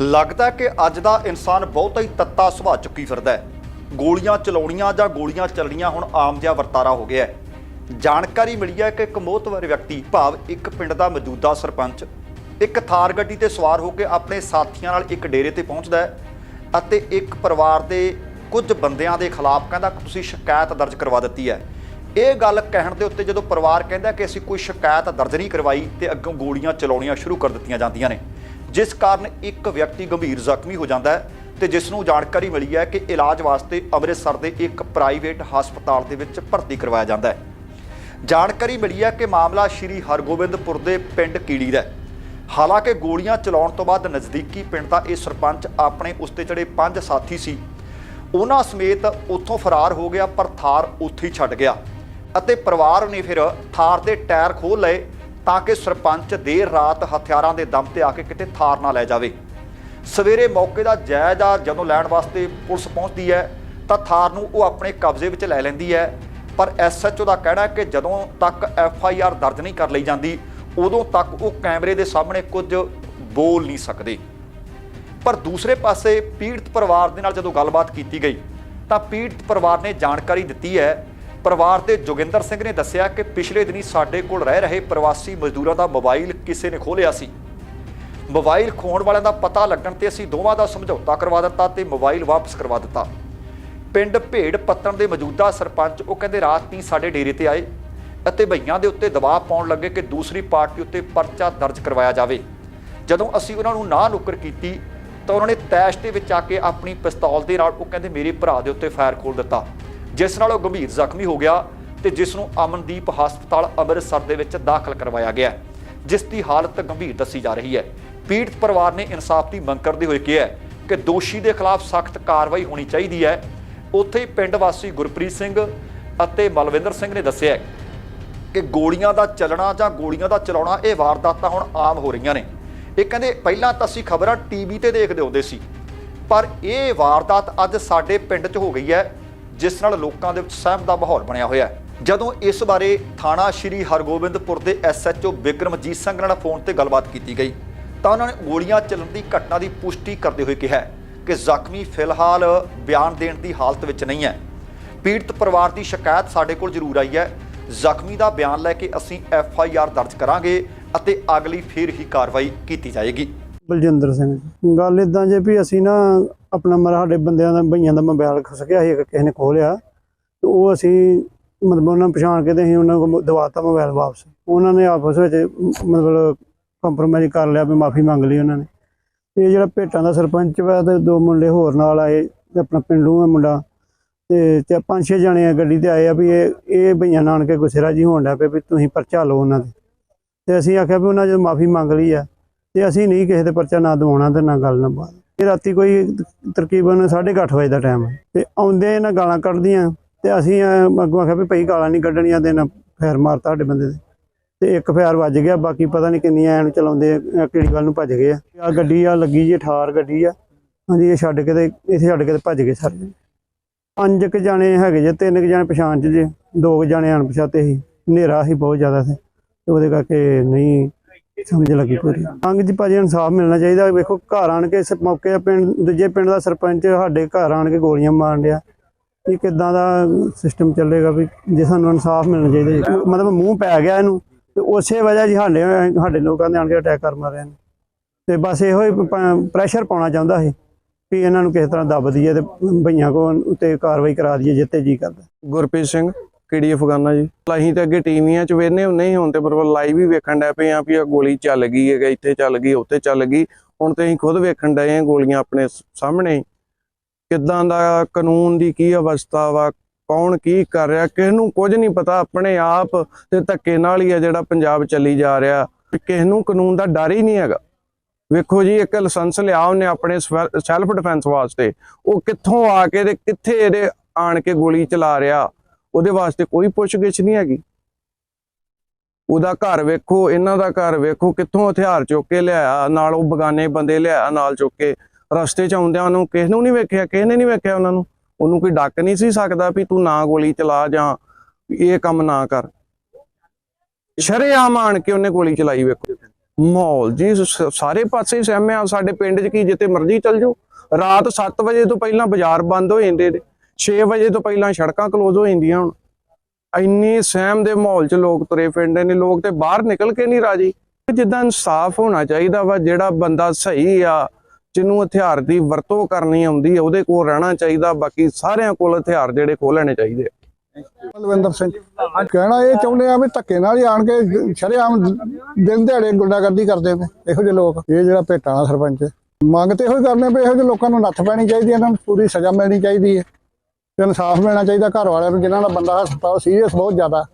ਲੱਗਦਾ ਕਿ ਅੱਜ ਦਾ ਇਨਸਾਨ ਬਹੁਤਾ ਹੀ ਤੱਤਾ ਸੁਭਾਅ ਚੁੱਕੀ ਫਿਰਦਾ ਹੈ। ਗੋਲੀਆਂ ਚਲਾਉਣੀਆਂ ਜਾਂ ਗੋਲੀਆਂ ਚੱਲਣੀਆਂ ਹੁਣ ਆਮ ਜਿਹਾ ਵਰਤਾਰਾ ਹੋ ਗਿਆ ਹੈ। ਜਾਣਕਾਰੀ ਮਿਲੀ ਹੈ ਕਿ ਇੱਕ ਮੋਹਤਵਰ ਵਿਅਕਤੀ, ਭਾਵ ਇੱਕ ਪਿੰਡ ਦਾ ਮੌਜੂਦਾ ਸਰਪੰਚ, ਇੱਕ ਥਾਰ ਗੱਡੀ ਤੇ ਸਵਾਰ ਹੋ ਕੇ ਆਪਣੇ ਸਾਥੀਆਂ ਨਾਲ ਇੱਕ ਡੇਰੇ ਤੇ ਪਹੁੰਚਦਾ ਹੈ ਅਤੇ ਇੱਕ ਪਰਿਵਾਰ ਦੇ ਕੁਝ ਬੰਦਿਆਂ ਦੇ ਖਿਲਾਫ ਕਹਿੰਦਾ ਕਿ ਤੁਸੀਂ ਸ਼ਿਕਾਇਤ ਦਰਜ ਕਰਵਾ ਦਿੱਤੀ ਹੈ। ਇਹ ਗੱਲ ਕਹਿਣ ਦੇ ਉੱਤੇ ਜਦੋਂ ਪਰਿਵਾਰ ਕਹਿੰਦਾ ਕਿ ਅਸੀਂ ਕੋਈ ਸ਼ਿਕਾਇਤ ਦਰਜ ਨਹੀਂ ਕਰਵਾਈ ਤੇ ਅੱਗੋਂ ਗੋਲੀਆਂ ਚਲਾਉਣੀਆਂ ਸ਼ੁਰੂ ਕਰ ਦਿੱਤੀਆਂ ਜਾਂਦੀਆਂ ਨੇ। ਜਿਸ ਕਾਰਨ ਇੱਕ ਵਿਅਕਤੀ ਗੰਭੀਰ ਜ਼ਖਮੀ ਹੋ ਜਾਂਦਾ ਹੈ ਤੇ ਜਿਸ ਨੂੰ ਜਾਣਕਾਰੀ ਮਿਲੀ ਹੈ ਕਿ ਇਲਾਜ ਵਾਸਤੇ ਅੰਮ੍ਰਿਤਸਰ ਦੇ ਇੱਕ ਪ੍ਰਾਈਵੇਟ ਹਸਪਤਾਲ ਦੇ ਵਿੱਚ ਭਰਤੀ ਕਰਵਾਇਆ ਜਾਂਦਾ ਹੈ। ਜਾਣਕਾਰੀ ਮਿਲੀ ਹੈ ਕਿ ਮਾਮਲਾ ਸ਼੍ਰੀ ਹਰਗੋਬਿੰਦਪੁਰ ਦੇ ਪਿੰਡ ਕੀੜੀ ਦਾ ਹੈ। ਹਾਲਾਂਕਿ ਗੋਲੀਆਂ ਚਲਾਉਣ ਤੋਂ ਬਾਅਦ ਨਜ਼ਦੀਕੀ ਪਿੰਡ ਦਾ ਇਹ ਸਰਪੰਚ ਆਪਣੇ ਉਸ ਤੇ ਜਿਹੜੇ ਪੰਜ ਸਾਥੀ ਸੀ। ਉਹਨਾਂ ਸਮੇਤ ਉੱਥੋਂ ਫਰਾਰ ਹੋ ਗਿਆ ਪਰ ਥਾਰ ਉੱਥੇ ਹੀ ਛੱਡ ਗਿਆ ਅਤੇ ਪਰਿਵਾਰ ਨੇ ਫਿਰ ਥਾਰ ਦੇ ਟਾਇਰ ਖੋਲ ਲਏ ਤਾਂ ਕਿ ਸਰਪੰਚ ਦੇਰ ਰਾਤ ਹਥਿਆਰਾਂ ਦੇ ਦਮ ਤੇ ਆ ਕੇ ਕਿਤੇ ਥਾਰ ਨਾ ਲੈ ਜਾਵੇ। ਸਵੇਰੇ ਮੌਕੇ ਦਾ ਜਾਇਜ਼ਾ ਜਦੋਂ ਲੈਣ ਵਾਸਤੇ ਪੁਲਿਸ ਪਹੁੰਚਦੀ ਹੈ, ਤਾਂ ਥਾਰ ਨੂੰ ਉਹ ਆਪਣੇ ਕਬਜ਼ੇ ਵਿੱਚ ਲੈ ਲੈਂਦੀ ਹੈ। ਪਰ ਐਸਐਚਓ ਦਾ ਕਹਿਣਾ ਹੈ ਕਿ ਜਦੋਂ ਤੱਕ ਐਫ ਆਈ ਆਰ ਦਰਜ ਨਹੀਂ ਕਰ ਲਈ ਜਾਂਦੀ, ਉਦੋਂ ਤੱਕ ਉਹ ਕੈਮਰੇ ਦੇ ਸਾਹਮਣੇ ਕੁਝ ਬੋਲ ਨਹੀਂ ਸਕਦੇ। ਪਰ ਦੂਸਰੇ ਪਾਸੇ ਪੀੜਤ ਪਰਿਵਾਰ ਦੇ ਨਾਲ ਜਦੋਂ ਗੱਲਬਾਤ ਕੀਤੀ ਗਈ, ਤਾਂ ਪੀੜਤ ਪਰਿਵਾਰ ਨੇ ਜਾਣਕਾਰੀ ਦਿੱਤੀ ਹੈ ਪਰਿਵਾਰ ਦੇ ਜੋਗਿੰਦਰ ਸਿੰਘ ਨੇ ਦੱਸਿਆ ਕਿ ਪਿਛਲੇ ਦਿਨੀ ਸਾਡੇ ਕੋਲ ਰਹਿ ਰਹੇ ਪ੍ਰਵਾਸੀ ਮਜ਼ਦੂਰਾਂ ਦਾ ਮੋਬਾਈਲ ਕਿਸੇ ਨੇ ਖੋਲਿਆ ਸੀ। ਮੋਬਾਈਲ ਖੋਣ ਵਾਲਿਆਂ ਦਾ ਪਤਾ ਲੱਗਣ ਤੇ ਅਸੀਂ ਦੋਵਾਂ ਦਾ ਸਮਝੌਤਾ ਕਰਵਾ ਦਿੱਤਾ ਤੇ ਮੋਬਾਈਲ ਵਾਪਸ ਕਰਵਾ ਦਿੱਤਾ। ਪਿੰਡ ਭੇੜ ਪੱਤਣ ਦੇ ਮੌਜੂਦਾ ਸਰਪੰਚ ਉਹ ਕਹਿੰਦੇ ਰਾਤ ਨਹੀਂ ਸਾਡੇ ਡੇਰੇ ਤੇ ਆਏ ਅਤੇ ਭਈਆਂ ਦੇ ਉੱਤੇ ਦਬਾਅ ਪਾਉਣ ਲੱਗੇ ਕਿ ਦੂਸਰੀ ਪਾਰਟੀ ਉੱਤੇ ਪਰਚਾ ਦਰਜ ਕਰਵਾਇਆ ਜਾਵੇ। ਜਦੋਂ ਅਸੀਂ ਉਹਨਾਂ ਨੂੰ ਨਾ ਨੁੱਕਰ ਕੀਤੀ ਤਾਂ ਉਹਨਾਂ ਨੇ ਤੈਸ਼ ਦੇ ਵਿੱਚ ਆ ਕੇ ਆਪਣੀ ਪਿਸਤੌਲ ਦੇ ਨਾਲ ਉਹ ਕਹਿੰਦੇ ਮੇਰੇ ਭਰਾ ਦੇ ਉੱਤੇ ਫਾਇਰ ਖੋਲ ਦਿੱਤਾ। ਜਿਸ ਨਾਲ ਉਹ ਗੰਭੀਰ ਜ਼ਖਮੀ ਹੋ ਗਿਆ ਤੇ ਜਿਸ ਨੂੰ ਅਮਨਦੀਪ ਹਸਪਤਾਲ ਅੰਮ੍ਰਿਤਸਰ ਦੇ ਵਿੱਚ ਦਾਖਲ ਕਰਵਾਇਆ ਗਿਆ ਜਿਸ ਦੀ ਹਾਲਤ ਗੰਭੀਰ ਦੱਸੀ ਜਾ ਰਹੀ ਹੈ। ਪੀੜਤ ਪਰਿਵਾਰ ਨੇ ਇਨਸਾਫ ਦੀ ਮੰਗ ਕਰਦੇ ਹੋਏ ਕਿਹਾ ਕਿ ਦੋਸ਼ੀ ਦੇ ਖਿਲਾਫ ਸਖਤ ਕਾਰਵਾਈ ਹੋਣੀ ਚਾਹੀਦੀ ਹੈ। ਉੱਥੇ ਹੀ ਪਿੰਡ ਵਾਸੀ ਗੁਰਪ੍ਰੀਤ ਸਿੰਘ ਅਤੇ ਮਲਵਿੰਦਰ ਸਿੰਘ ਨੇ ਦੱਸਿਆ ਕਿ ਗੋਲੀਆਂ ਦਾ ਚੱਲਣਾ ਜਾਂ ਗੋਲੀਆਂ ਦਾ ਚਲਾਉਣਾ ਇਹ ਵਾਰਦਾਤਾਂ ਹੁਣ ਆਮ ਹੋ ਰਹੀਆਂ ਨੇ। ਇਹ ਕਹਿੰਦੇ ਪਹਿਲਾਂ ਤਾਂ ਅਸੀਂ ਖਬਰਾਂ ਟੀਵੀ ਤੇ ਦੇਖਦੇ ਹੁੰਦੇ ਸੀ, ਪਰ ਇਹ ਵਾਰਦਾਤ ਅੱਜ ਸਾਡੇ ਪਿੰਡ 'ਚ ਹੋ ਗਈ ਹੈ। ਜਿਸ ਨਾਲ ਲੋਕਾਂ ਦੇ ਵਿੱਚ ਸਹਿਮ ਦਾ ਮਾਹੌਲ ਬਣਿਆ ਹੋਇਆ ਹੈ। ਜਦੋਂ ਇਸ ਬਾਰੇ ਥਾਣਾ ਸ਼੍ਰੀ ਹਰਗੋਬਿੰਦਪੁਰ ਦੇ ਐਸਐਚਓ ਬਿਕਰਮਜੀਤ ਸਿੰਘ ਨਾਲ ਫੋਨ ਤੇ ਗੱਲਬਾਤ ਕੀਤੀ ਗਈ, ਤਾਂ ਉਹਨਾਂ ਨੇ ਗੋਲੀਆਂ ਚੱਲਣ ਦੀ ਘਟਨਾ ਦੀ ਪੁਸ਼ਟੀ ਕਰਦੇ ਹੋਏ ਕਿਹਾ ਕਿ ਜ਼ਖਮੀ ਫਿਲਹਾਲ ਬਿਆਨ ਦੇਣ ਦੀ ਹਾਲਤ ਵਿੱਚ ਨਹੀਂ ਹੈ। ਪੀੜਤ ਪਰਿਵਾਰ ਦੀ ਸ਼ਿਕਾਇਤ ਸਾਡੇ ਕੋਲ ਜ਼ਰੂਰ ਆਈ ਹੈ। ਜ਼ਖਮੀ ਦਾ ਬਿਆਨ ਲੈ ਕੇ ਅਸੀਂ ਐਫ ਆਈ ਆਰ ਦਰਜ ਕਰਾਂਗੇ ਅਤੇ ਅਗਲੀ ਫੇਰ ਹੀ ਕਾਰਵਾਈ ਕੀਤੀ ਜਾਏਗੀ। ਬਲਜਿੰਦਰ ਸਿੰਘ ਗੱਲ ਇਦਾਂ ਜੇ ਵੀ ਅਸੀਂ ਨਾ ਆਪਣਾ ਮਰ ਸਾਡੇ ਬੰਦਿਆਂ ਦਾ ਭਈਆਂ ਦਾ ਮੋਬਾਈਲ ਖਸ ਗਿਆ ਸੀ, ਇੱਕ ਕਿਸੇ ਨੇ ਖੋਲਿਆ, ਤੇ ਉਹ ਅਸੀਂ ਮਤਲਬ ਉਹਨਾਂ ਨੂੰ ਪਛਾਣ ਕੇ ਤੇ ਅਸੀਂ ਉਹਨਾਂ ਕੋਲ ਦਵਾਤਾ ਮੋਬਾਈਲ ਵਾਪਸ। ਉਹਨਾਂ ਨੇ ਆਪਸ ਵਿੱਚ ਮਤਲਬ ਕੰਪਰੋਮਾਈਜ਼ ਕਰ ਲਿਆ ਵੀ ਮਾਫੀ ਮੰਗ ਲਈ ਉਹਨਾਂ ਨੇ। ਤੇ ਜਿਹੜਾ ਭੇਟਾਂ ਦਾ ਸਰਪੰਚ ਵਾ ਤੇ ਦੋ ਮੁੰਡੇ ਹੋਰ ਨਾਲ ਆਏ, ਤੇ ਆਪਣਾ ਪਿੰਡੂ ਆ ਮੁੰਡਾ, ਤੇ ਤੇ ਪੰਜ ਛੇ ਜਣੇ ਆ ਗੱਡੀ ਤੇ ਆਏ ਆ ਵੀ ਇਹ ਇਹ ਭਈਆਂ ਨਾਨਕੇ ਕੇ ਜੀ ਹੋਣ ਲੱਗ ਪਏ ਵੀ ਤੁਸੀਂ ਪਰਚਾ ਲਓ ਉਹਨਾਂ ਦੇ ਤੇ ਅਸੀਂ ਆਖਿਆ ਵੀ ਉਹਨਾਂ ਜਦੋਂ ਮਾਫੀ ਮੰਗ ਲਈ ਆ ਤੇ ਅਸੀਂ ਨਹੀਂ ਕਿਸੇ ਦੇ ਪਰਚਾ ਨਾ ਦਵਾਉਣਾ ਤੇ ਨਾ ਗੱਲ ਨਾ ਬਾਤ। ਇਹ ਰਾਤੀ ਕੋਈ ਤਕਰੀਬਨ 8:30 ਵਜੇ ਦਾ ਟਾਈਮ ਤੇ ਆਉਂਦੇ ਇਹਨਾਂ ਗਾਲਾਂ ਕੱਢਦੀਆਂ ਤੇ ਅਸੀਂ ਅੱਗੋਂ ਆਖਿਆ ਵੀ ਭਈ ਗਾਲਾਂ ਨਹੀਂ ਕੱਢਣੀਆਂ ਤੇ ਨਾ ਫੇਰ ਮਾਰਤਾ ਸਾਡੇ ਬੰਦੇ ਦੇ ਤੇ ਇੱਕ ਫੇਰ ਵੱਜ ਗਿਆ ਬਾਕੀ ਪਤਾ ਨਹੀਂ ਕਿੰਨੀਆਂ ਐਨ ਚਲਾਉਂਦੇ ਅਹ, ਕਿਹੜੀ ਗੱਲ ਨੂੰ ਭੱਜ ਗਏ ਆ। ਆ ਗੱਡੀ ਆ ਲੱਗੀ ਜੀ ਠਾਰ ਗੱਡੀ ਆ। ਹਾਂਜੀ ਇਹ ਛੱਡ ਕੇ ਤੇ ਇੱਥੇ ਛੱਡ ਕੇ ਤੇ ਭੱਜ ਗਏ ਸਾਰੇ। ਪੰਜ ਕੁ ਜਾਣੇ ਹੈਗੇ ਜੇ ਤਿੰਨ ਕੁ ਜਾਣੇ ਪਛਾਣ ਚ ਜੇ ਦੋ ਕੁ ਜਾਣੇ ਅਣਪਛਾਤੇ ਸੀ। ਹਨੇਰਾ ਸੀ ਬਹੁਤ ਜ਼ਿਆਦਾ ਸੀ ਤੇ ਉਹਦੇ ਕਰਕੇ ਨਹੀਂ ਸਮਝ ਲੱਗੀ ਪੂਰੀ। ਅੰਗ ਜੀ ਭਾਜੀ ਇਨਸਾਫ ਮਿਲਣਾ ਚਾਹੀਦਾ। ਵੇਖੋ, ਘਰ ਆਣ ਕੇ ਇਸ ਮੌਕੇ ਪਿੰਡ, ਦੂਜੇ ਪਿੰਡ ਦਾ ਸਰਪੰਚ, ਸਾਡੇ ਘਰ ਆਣ ਕੇ ਗੋਲੀਆਂ ਮਾਰਨ ਡਿਆ। ਇਹ ਕਿਦਾਂ ਦਾ ਸਿਸਟਮ ਚੱਲੇਗਾ ਵੀ ਜੇ ਸਾਨੂੰ ਇਨਸਾਫ ਮਿਲਣਾ ਚਾਹੀਦਾ ਮਤਲਬ ਮੂੰਹ ਪੈ ਗਿਆ ਇਹਨੂੰ, ਤੇ ਉਸੇ ਵਜ੍ਹਾ ਜੀ ਸਾਡੇ ਸਾਡੇ ਲੋਕਾਂ ਦੇ ਆਣ ਕੇ ਅਟੈਕ ਕਰ ਮਾਰਿਆ ਨੇ। ਤੇ ਬਸ ਇਹੋ ਹੀ ਪ੍ਰੈਸ਼ਰ ਪਾਉਣਾ ਚਾਹੁੰਦਾ ਸੀ ਵੀ ਇਹਨਾਂ ਨੂੰ ਕਿਸੇ ਤਰ੍ਹਾਂ ਦੱਬ ਦਈਏ ਤੇ ਭਈਆਂ ਕੋ ਉੱਤੇ ਕਾਰਵਾਈ ਕਰਾ ਦਈਏ ਜਿੱਤੇ ਜੀ ਕਰਦਾ। ਗੁਰਪ੍ਰੀਤ ਸਿੰਘ। ਕਿਹੜੀ ਅਫਗਾਨਾ ਜੀ। ਅਸੀਂ ਤੇ ਅੱਗੇ ਟੀਵੀਆਂ 'ਚ ਵੇਖਨੇ ਹੁੰਦੇ ਸੀ, ਹੁਣ ਤੇ ਪਰ ਲਾਈਵ ਹੀ ਵੇਖਣ ਡੈ ਪਏ ਆ ਵੀ ਆ ਗੋਲੀ ਚੱਲ ਗਈ ਹੈ ਇੱਥੇ ਚੱਲ ਗਈ, ਉੱਥੇ ਚੱਲ ਗਈ। ਹੁਣ ਤੇ ਅਸੀਂ ਖੁਦ ਵੇਖਣ ਡਏ ਆ ਗੋਲੀਆਂ ਆਪਣੇ ਸਾਹਮਣੇ। ਕਿੱਦਾਂ ਦਾ ਕਾਨੂੰਨ ਦੀ ਕੀ ਅਵਸਥਾ ਵਾ, ਕੌਣ ਕੀ ਕਰ ਰਿਹਾ ਕਿਸ ਨੂੰ ਕੁਝ ਨਹੀਂ ਪਤਾ, ਆਪਣੇ ਆਪ ਤੇ ਧੱਕੇ ਨਾਲ ਹੀ ਆ ਜਿਹੜਾ ਪੰਜਾਬ ਚੱਲੀ ਜਾ ਰਿਹਾ। ਕਿਸ ਨੂੰ ਕਾਨੂੰਨ ਦਾ ਡਰ ਹੀ ਨਹੀਂ ਹੈਗਾ। ਵੇਖੋ ਜੀ, ਇੱਕ ਲਾਇਸੈਂਸ ਲਿਆ ਉਹਨੇ ਆਪਣੇ ਸੈਲਫ ਡਿਫੈਂਸ ਵਾਸਤੇ। ਉਹ ਕਿੱਥੋਂ ਆ ਕੇ ਤੇ ਕਿੱਥੇ ਇਹਦੇ ਆਣ ਕੇ ਗੋਲੀ ਚਲਾ ਰਿਹਾ। ਉਹਦੇ ਵਾਸਤੇ ਕੋਈ ਪੁੱਛਗਿੱਛ ਨਹੀਂ ਹੈਗੀ। ਉਹਦਾ ਘਰ ਵੇਖੋ, ਇਹਨਾਂ ਦਾ ਘਰ ਵੇਖੋ, ਕਿੱਥੋਂ ਹਥਿਆਰ ਚੁੱਕ ਕੇ ਲਿਆਇਆ, ਨਾਲ ਉਹ ਬਗਾਨੇ ਬੰਦੇ ਲਿਆਇਆ ਨਾਲ ਚੁੱਕ ਕੇ। ਰਸਤੇ 'ਚ ਆਉਂਦਿਆਂ ਉਹਨੂੰ ਕਿਸ ਨੂੰ ਨਹੀਂ ਵੇਖਿਆ, ਕਿਸੇ ਨੇ ਨਹੀਂ ਵੇਖਿਆ ਉਹਨਾਂ ਨੂੰ। ਉਹਨੂੰ ਕੋਈ ਡੱਕ ਨਹੀਂ ਸੀ ਸਕਦਾ ਵੀ ਤੂੰ ਨਾ ਗੋਲੀ ਚਲਾ ਜਾਂ ਇਹ ਕੰਮ ਨਾ ਕਰ। ਸ਼ਰੇਆਮ ਆਣ ਕੇ ਉਹਨੇ ਗੋਲੀ ਚਲਾਈ ਵੇਖੋ। ਮਾਹੌਲ ਜੀ ਸਾਰੇ ਪਾਸੇ ਸਹਿਮਿਆ ਸਾਡੇ ਪਿੰਡ 'ਚ ਕੀ ਜਿੱਤੇ ਮਰਜ਼ੀ ਚੱਲ ਜਾਓ। ਰਾਤ 7 ਵਜੇ ਤੋਂ ਪਹਿਲਾਂ ਬਾਜ਼ਾਰ ਬੰਦ ਹੋ ਜਾਂਦੇ ਨੇ। 6 ਵਜੇ ਤੋਂ ਪਹਿਲਾਂ ਸੜਕਾਂ ਕਲੋਜ਼ ਹੋ ਜਾਂਦੀਆਂ ਹੁਣ। ਇੰਨੀ ਸਹਿਮ ਦੇ ਮਾਹੌਲ 'ਚ ਲੋਕ ਤੁਰੇ ਫਿਰਦੇ ਨੇ, ਲੋਕ ਤੇ ਬਾਹਰ ਨਿਕਲ ਕੇ ਨਹੀਂ ਰਾਜੀ। ਜਿੱਦਾਂ ਇਨਸਾਫ ਹੋਣਾ ਚਾਹੀਦਾ ਵਾ, ਜਿਹੜਾ ਬੰਦਾ ਸਹੀ ਆ, ਜਿਹਨੂੰ ਹਥਿਆਰ ਦੀ ਵਰਤੋਂ ਕਰਨੀ ਆਉਂਦੀ ਆ, ਉਹਦੇ ਕੋਲ ਰਹਿਣਾ ਚਾਹੀਦਾ, ਬਾਕੀ ਸਾਰਿਆਂ ਕੋਲ ਹਥਿਆਰ ਜਿਹੜੇ ਖੋਹ ਲੈਣੇ ਚਾਹੀਦੇ ਆ। ਬਲਵਿੰਦਰ ਸਿੰਘ, ਕਹਿਣਾ ਇਹ ਚਾਹੁੰਦੇ ਆ ਵੀ ਧੱਕੇ ਨਾਲ ਹੀ ਆਣ ਕੇ ਸ਼ਰੇਆਮ ਦਿਨ ਦਿਹਾੜੇ ਗੁੰਡਾਗਰਦੀ ਕਰਦੇ ਨੇ, ਇਹੋ ਜਿਹੇ ਲੋਕ। ਇਹ ਜਿਹੜਾ ਭੇਟਾਂ ਦਾ ਸਰਪੰਚ, ਮੰਗ ਤੇ ਇਹੋ ਹੀ ਕਰਨੇ ਵੀ ਇਹੋ ਜਿਹੇ ਲੋਕਾਂ ਨੂੰ ਨੱਥ ਪੈਣੀ ਚਾਹੀਦੀ ਹੈ ਇਹਨਾਂ ਨੂੰ ਪੂਰੀ ਸਜ਼ਾ ਮਿਲਣੀ ਚਾਹੀਦੀ ਹੈ ਤੇ ਇਨਸਾਫ ਮਿਲਣਾ ਚਾਹੀਦਾ ਘਰ ਵਾਲਿਆਂ ਨੂੰ ਜਿਨ੍ਹਾਂ ਦਾ ਬੰਦਾ ਹਸਪਤਾਲ ਸੀਰੀਅਸ ਬਹੁਤ ਜ਼ਿਆਦਾ।